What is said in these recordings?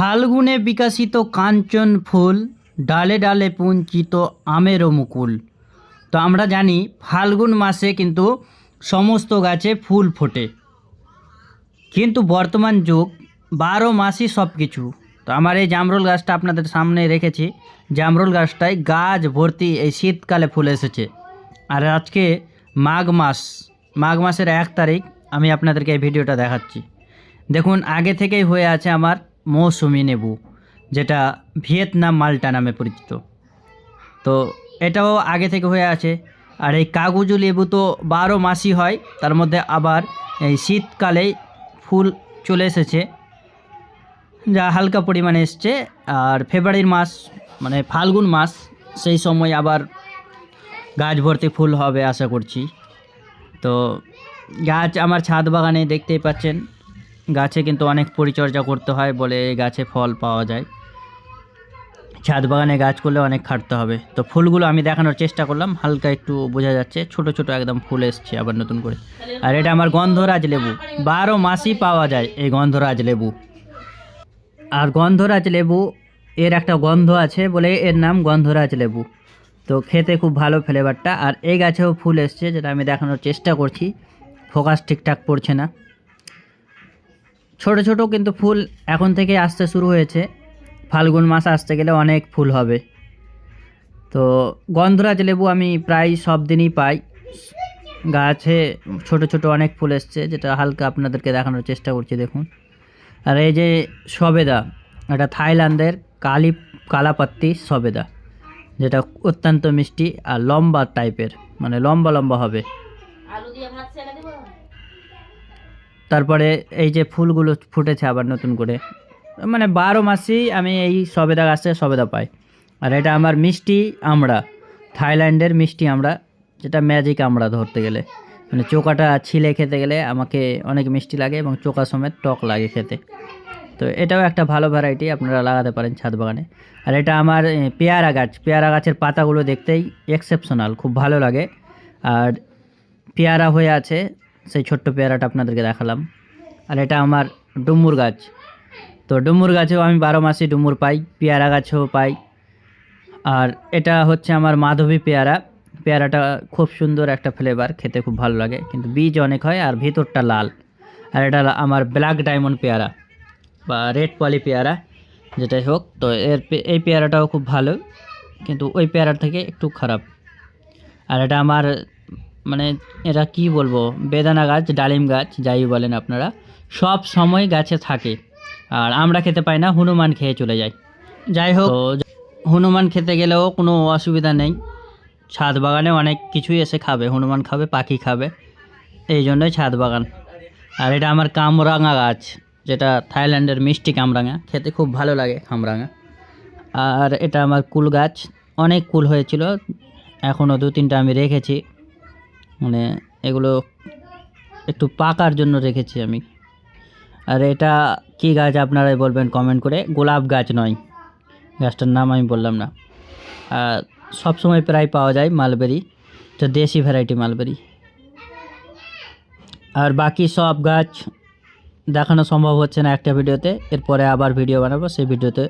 ফাল্গুনে বিকাশিত কাঞ্চন ফুল, ডালে ডালে পুঞ্চিত আমেরও মুকুল। তো আমরা জানি ফাল্গুন মাসে কিন্তু সমস্ত গাছে ফুল ফোটে। কিন্তু বর্তমান যুগ, বারো মাসই সব কিছু তো আমার এই জামরুল গাছটা আপনাদের সামনে রেখেছি। জামরুল গাছটায় গাছ ভর্তি এই শীতকালে ফুল এসেছে। আর আজকে মাঘ মাস, মাঘ মাসের এক তারিখ, আমি আপনাদেরকে এই ভিডিওটা দেখাচ্ছি। দেখুন, আগে থেকেই হয়ে আছে আমার মৌসুমি নেবু, যেটা ভিয়েতনাম মাল্টা নামে পরিচিত। তো এটাও আগে থেকে হয়ে আছে। আর এই কাগজু লেবু তো বারো মাসই হয়, তার মধ্যে আবার এই শীতকালেই ফুল চলে এসেছে, যা হালকা পরিমাণে এসছে। আর ফেব্রুয়ারির মাস মানে ফাল্গুন মাস, সেই সময় আবার গাছ ভর্তি ফুল হবে, আশা করছি। তো গাছ আমার ছাদ বাগানে দেখতেই পাচ্ছেন। গাছে কিন্তু অনেক পরিচর্যা করতে হয় বলে এই গাছে ফল পাওয়া যায়। ছাদ বাগানে গাছ করলে অনেক খাটতে হবে। তো ফুলগুলো আমি দেখানোর চেষ্টা করলাম, হালকা একটু বোঝা যাচ্ছে। ছোট ছোট একদম ফুল এসছে আবার নতুন করে। আর এটা আমার গন্ধরাজ লেবু, বারো মাসই পাওয়া যায় এই গন্ধরাজ লেবু। আর গন্ধরাজ লেবু, এর একটা গন্ধ আছে বলে এর নাম গন্ধরাজ লেবু। তো খেতে খুব ভালো ফ্লেভারটা আর এই গাছেও ফুল এসছে, যেটা আমি দেখানোর চেষ্টা করছি। ফোকাস ঠিকঠাক পড়ছে না। ছোট ছোট কিন্তু ফুল এখন থেকে আসতে শুরু হয়েছে। ফাল্গুন মাস আসতে গেলে অনেক ফুল হবে। তো গন্ধরাজ লেবু আমি প্রায় সব দিনই পাই। গাছে ছোট ছোট অনেক ফুল এসছে, যেটা হালকা আপনাদেরকে দেখানোর চেষ্টা করছি, দেখুন। আর এই যে সবেদা, এটা থাইল্যান্ডের কালি, কালাপাত্তি সবেদা, যেটা অত্যন্ত মিষ্টি আর লম্বা টাইপের মানে লম্বা লম্বা হবে। তারপরে এই যে ফুলগুলো ফুটেছে আবার নতুন করে। মানে বারো মাসেই আমি এই সবেদা গাছে সবেদা পাই। আর এটা আমার মিষ্টি আমড়া, থাইল্যান্ডের মিষ্টি আমড়া, যেটা ম্যাজিক আমড়া ধরতে গেলে। মানে চোকাটা ছিলে খেতে গেলে আমাকে অনেক মিষ্টি লাগে এবং চোকা সমেত টক লাগে খেতে। তো এটাও একটা ভালো ভ্যারাইটি আপনারা লাগাতে পারেন ছাদ বাগানে। আর এটা আমার পেয়ারা গাছ। পেয়ারা গাছের পাতাগুলো দেখতেই এক্সেপশনাল খুব ভালো লাগে। আর পেয়ারা হয়ে আছে সেই ছোট্ট পেয়ারাটা আপনাদেরকে দেখালাম। আর এটা আমার ডুমুর গাছ। তো ডুমুর গাছেও আমি বারো মাসে ডুমুর পাই, পেয়ারা গাছেও পাই। আর এটা হচ্ছে আমার মাধবী পেয়ারা। পেয়ারাটা খুব সুন্দর একটা ফ্লেভার খেতে খুব ভালো লাগে। কিন্তু বীজ অনেক হয় আর ভিতরটা লাল। আর এটা আমার ব্ল্যাক ডায়মন্ড পেয়ারা বা রেড পলি পেয়ারা, যেটাই হোক। তো এর এই পেয়ারাটাও খুব ভালো, কিন্তু ওই পেয়ারার থেকে একটু খারাপ। আর এটা আমার মানে এটা কি বলব? বেদানা গাছ ডালিম গাছ যাই বলেন আপনারা সব সময় গাছে থাকে। আর আমরা খেতে পাই না হনুমান খেয়ে চলে যায় যাই হোক হনুমান খেতে গেলেও কোনো অসুবিধা নেই। ছাদ বাগানে অনেক কিছুই এসে খাবে হনুমান খাবে পাখি খাবে এই জন্যই ছাদ বাগান। আর এটা আমার কামরাঙা গাছ যেটা থাইল্যান্ডের মিষ্টি কামরাঙা খেতে খুব ভালো লাগে কামরাঙা। আর এটা আমার কুল গাছ অনেক কুল হয়েছিল এখনও দু তিনটা আমি রেখেছি। মানে এগুলো একটু পাকার জন্য রেখেছি আমি। আর এটা কি গাছ আপনারাই বলবেন কমেন্ট করে। গোলাপ গাছ নয়। গাছটার নাম আমি বললাম না। আর সবসময় প্রায় পাওয়া যায় মালবেরি তো দেশি ভ্যারাইটি মালবেরি আর বাকি সব গাছ দেখানো সম্ভব হচ্ছে না একটা ভিডিওতে। এরপরে আবার ভিডিও বানাবো। সেই ভিডিওতে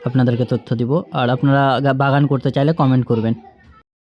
আপনাদেরকে তথ্য দিব। আর আপনারা বাগান করতে চাইলে কমেন্ট করবেন।